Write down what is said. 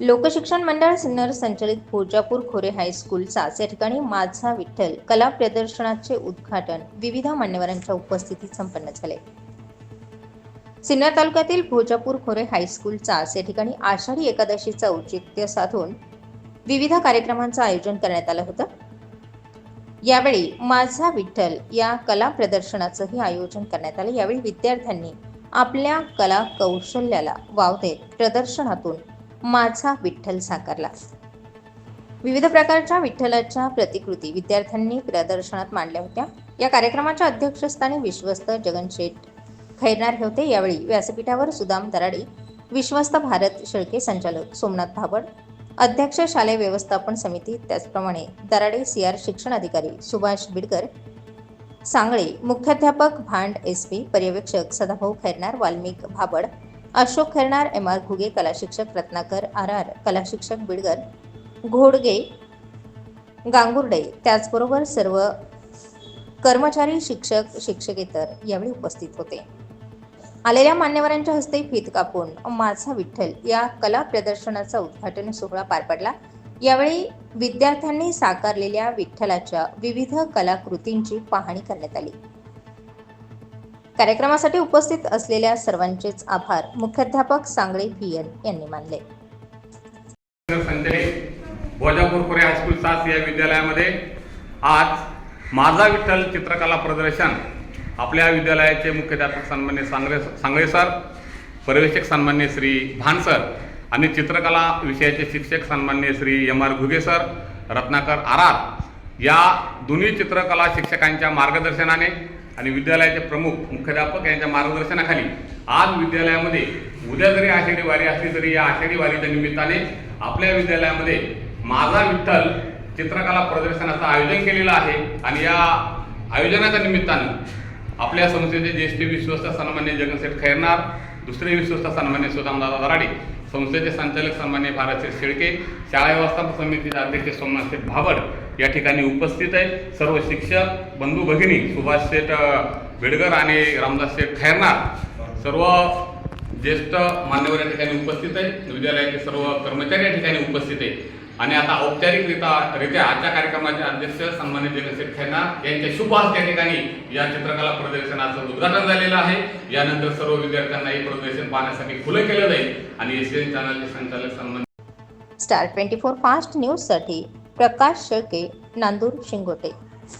लोकशिक्षण मंडळ सिन्नर संचलित भोजापूर खोरे हायस्कूलचा या ठिकाणी माझा विठ्ठल कला प्रदर्शनाचे उद्घाटन विविध मान्यवरांच्या उपस्थितीत संपन्न झाले. सिन्नर तालुक्यातील भोजापूर खोरे हायस्कूलचा या ठिकाणी आषाढी एकादशीचं औचित्य साधून विविध कार्यक्रमांचं आयोजन करण्यात आलं होतं. यावेळी माझा विठ्ठल या कला प्रदर्शनाचंही आयोजन करण्यात आलं. यावेळी विद्यार्थ्यांनी आपल्या कला कौशल्याला वाव देत प्रदर्शनातून माझा विठ्ठल साकारला. विविध प्रकारच्या विठ्ठलाच्या प्रतिकृती विद्यार्थ्यांनी प्रदर्शनात मांडल्या होत्या. या कार्यक्रमाच्या अध्यक्षस्थानी विश्वस्त जगनशेठ खैरनार हे होते. यावेळी व्यासपीठावर सुदाम दराडी विश्वस्त भारत शेळके संचालक सोमनाथ भाबड अध्यक्ष शालेय व्यवस्थापन समिती त्याचप्रमाणे दराडे सी आर शिक्षण अधिकारी सुभाष बिडकर सांगळे मुख्याध्यापक भांड एस पी पर्यवेक्षक सदाभाऊ खैरनार वाल्मिक भाबड अशोक खैरनार एम आर घुगे कला शिक्षक रत्नाकर आर आर कलाशिक्षक बिडगर घोडगे गांगुर्डे त्याचबरोबर सर्व कर्मचारी शिक्षक शिक्षकेतर यावेळी उपस्थित होते. आलेल्या मान्यवरांच्या हस्ते फीत कापून माझा विठ्ठल या कला प्रदर्शनाचा उद्घाटन सोहळा पार पडला. यावेळी विद्यार्थ्यांनी साकारलेल्या विठ्ठलाच्या विविध कलाकृतींची पाहणी करण्यात आली. कार्यक्रमासाठी उपस्थित असलेल्या सर्वांचेच आभार. मुख्याध्यापक सांगळे व्ही एन यांनी मानले. भोजापूर खोरे हायस्कूल सास या विद्यालयामध्ये आज माझा विठ्ठल चित्रकला प्रदर्शन आपल्या विद्यालयाचे मुख्याध्यापक सन्मान्य सांगळे सांगळे सर पर्यवेक्षक सन्मान्य श्री भान सर आणि चित्रकला विषयाचे शिक्षक सन्मान्य Shri M R Ghuge sir Ratnakar R R या दोन्ही चित्रकला शिक्षकांच्या मार्गदर्शनाने आणि विद्यालयाचे प्रमुख मुख्याध्यापक यांच्या मार्गदर्शनाखाली आज विद्यालयामध्ये उद्या जरी आषाढी वारी असली तरी या आषाढी वारीच्या निमित्ताने आपल्या विद्यालयामध्ये माझा विठ्ठल चित्रकला प्रदर्शनाचं आयोजन केलेलं आहे. आणि या आयोजनाच्या निमित्तानं आपल्या संस्थेचे ज्येष्ठ विश्वस्त सन्मान्य जगनसेठ खैरनार दुसरे विश्वस्त सन्मान्य सुदामदादा दराडे संस्थेचे संचालक सन्मान्य भारतशेठ शेळके शाळा व्यवस्थापन समितीचे अध्यक्ष सोमनाथ शेठ भाबड या ठिकाणी उपस्थित आहे सर्व शिक्षक बंधू भगिनी सुभाष शेठ बेडगर आणि रामदास शेठ खैरनार सर्व ज्येष्ठ मान्यवर या ठिकाणी उपस्थित आहे विद्यालयाचे सर्व कर्मचारी या ठिकाणी उपस्थित आहे आणि आता औपचारिकरित्या रित्या आजच्या कार्यक्रमाचे अध्यक्ष सन्मान्य जगनशेठ खैरनार यांच्या शुभ हस्ते या ठिकाणी या चित्रकला प्रदर्शनाचं उद्घाटन झालेलं आहे. यानंतर सर्व विद्यार्थ्यांना हे प्रदर्शन पाहण्यासाठी खुलं केलं जाईल आणि एस चॅनलचे संचालक संबंधित स्टार ट्वेंटी फोर फास्ट न्यूजसाठी प्रकाश शेळके नांदूर शिंगोटे.